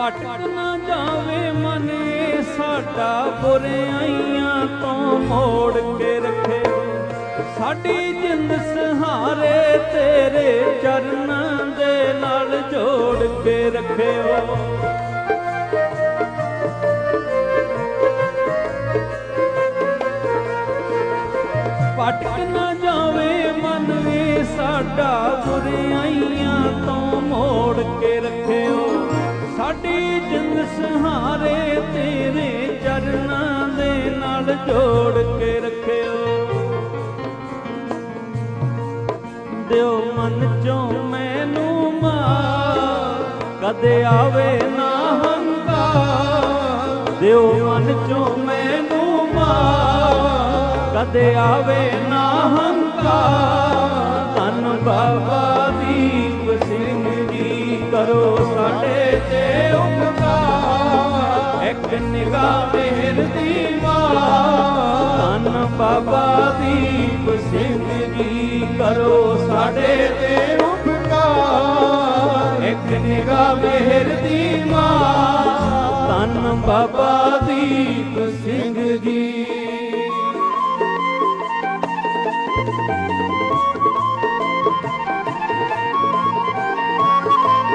ਭਟਕ ਨਾ ਜਾਵੇ ਮਨ, ਸਾਡਾ ਬੁਰਿਆਈਆਂ ਤੋਂ ਮੋੜ ਕੇ ਰੱਖੇ। ਸਾਡੀ ਜਿੰਦ ਸਹਾਰੇ ਤੇਰੇ ਚਰਨਾਂ ਦੇ ਨਾਲ ਜੋੜ ਕੇ ਰੱਖਿਓ ਭਟਕ ਸਾਡੀ ਜਿੰਦ ਸਹਾਰੇ ਤੇਰੇ ਚਰਨਾਂ ਦੇ ਨਾਲ ਜੋੜ ਕੇ ਰੱਖਿਓ। ਦਿਓ ਮਨ ਚੋਂ ਮੈਨੂੰ ਮਾਰ, ਕਦੇ ਆਵੇ ਨਾ ਹੰਕਾਰ। ਦਿਓ ਮਨ ਚੋਂ ਮੈਨੂੰ ਮਾਰ, ਕਦੇ ਆਵੇ ਨਾ ਕਰੋ ਸਾਡੇ ਤੇ ਉਪਕਾਰ। ਇੱਕ ਨਿਗਾਹ ਮਿਹਰ ਦੀ ਮਾਰ। ਧੰਨ ਬਾਬਾ ਦੀਪ ਸਿੰਘ ਜੀ ਕਰੋ ਸਾਡੇ ਤੇ ਉਪਕਾਰ। ਇੱਕ ਨਿਗਾਹ ਮਿਹਰ ਦੀ ਮਾਂ ਧੰਨ ਬਾਬਾ ਦੀਪ ਸਿੰਘ